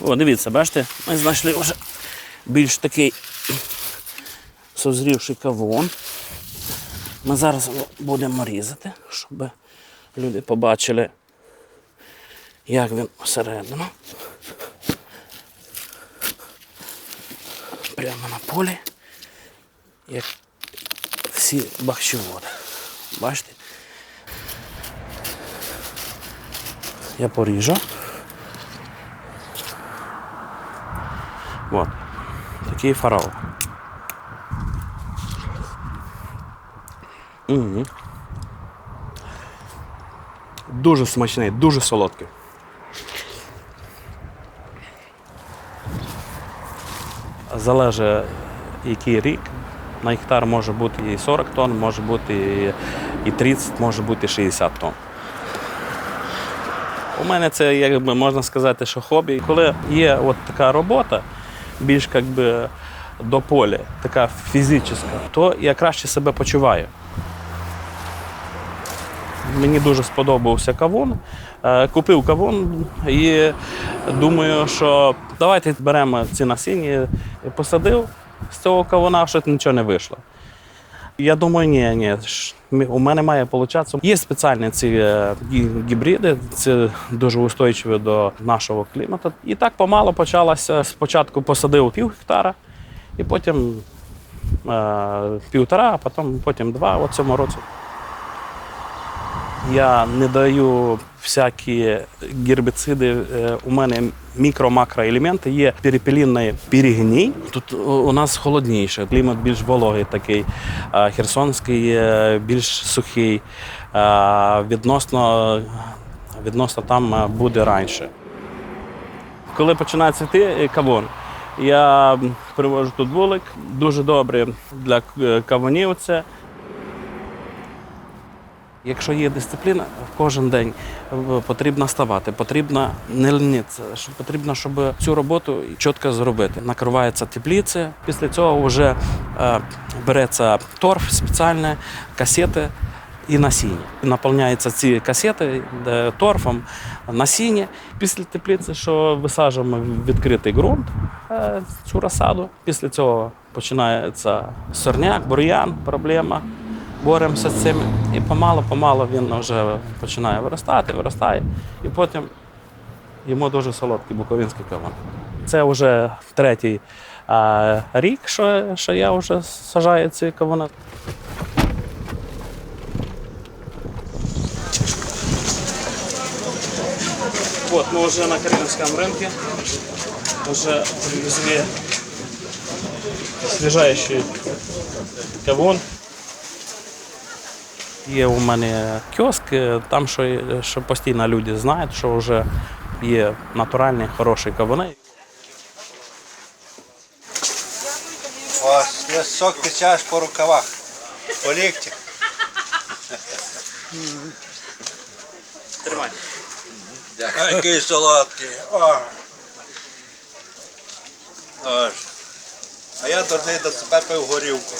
О, дивіться, бачите, ми знайшли вже більш такий созрівший кавун. Ми зараз його будемо різати, щоб люди побачили, як він всередину. Прямо на полі, як всі бахчеводи. Бачите? Я поріжу. От. Такий фараон. Угу. Дуже смачний, дуже солодкий. Залежить який рік. На гектар може бути і 40 тонн, може бути і 30, може бути 60 тонн. У мене це, якби можна сказати, що хобі. Коли є от така робота, більш якби до поля, така фізична, то я краще себе почуваю. Мені дуже сподобався кавун. Е, Купив кавун і думаю, що давайте беремо ці насіння, посадив з цього кавуна, що нічого не вийшло. Я думаю, ні, ні. У мене має получатися. Є спеціальні ці е, гібриди, це дуже устойчиві до нашого клімату. І так помало почалося. Спочатку посадив пів гектара, і потім е, півтора, а потім, потім два у цьому році. Я не даю всякі гербіциди. Е, У мене мікро-макроелементи є перепелінний перегній. Тут у- нас холодніше, клімат більш вологий такий. Херсонський більш сухий. Відносно, відносно там е, буде раніше. Коли починає цвіти е, кавун, я привожу тут вулик, дуже добре для кавунів це. Якщо є дисципліна, кожен день е, потрібно ставати, потрібно не лінитися, потрібно, щоб цю роботу чітко зробити. Накривається тепліці, після цього вже е, береться торф спеціальне, касети і насіння. Наповняються ці касети е, торфом, насіння. Після теплиці, що висаджуємо відкритий ґрунт цю розсаду. Після цього починається сорняк, бур'ян, проблема боремося з цим. І помало-помало він вже починає виростати, виростає. І потім йому дуже солодкий буковинський кавун. Це вже третій а, рік, що, що я вже сажаю ці кавуни. Вот, мы уже на Карелинском рынке. Уже привезли свежайший кавун. Є у мене кіоск, е, там що, що постійно люди знають, що вже є натуральні, хороші кавуни. Сок тече по рукавах, по лікті. Тримай. Який солодкий. О. А я дурний до себе пив горілку.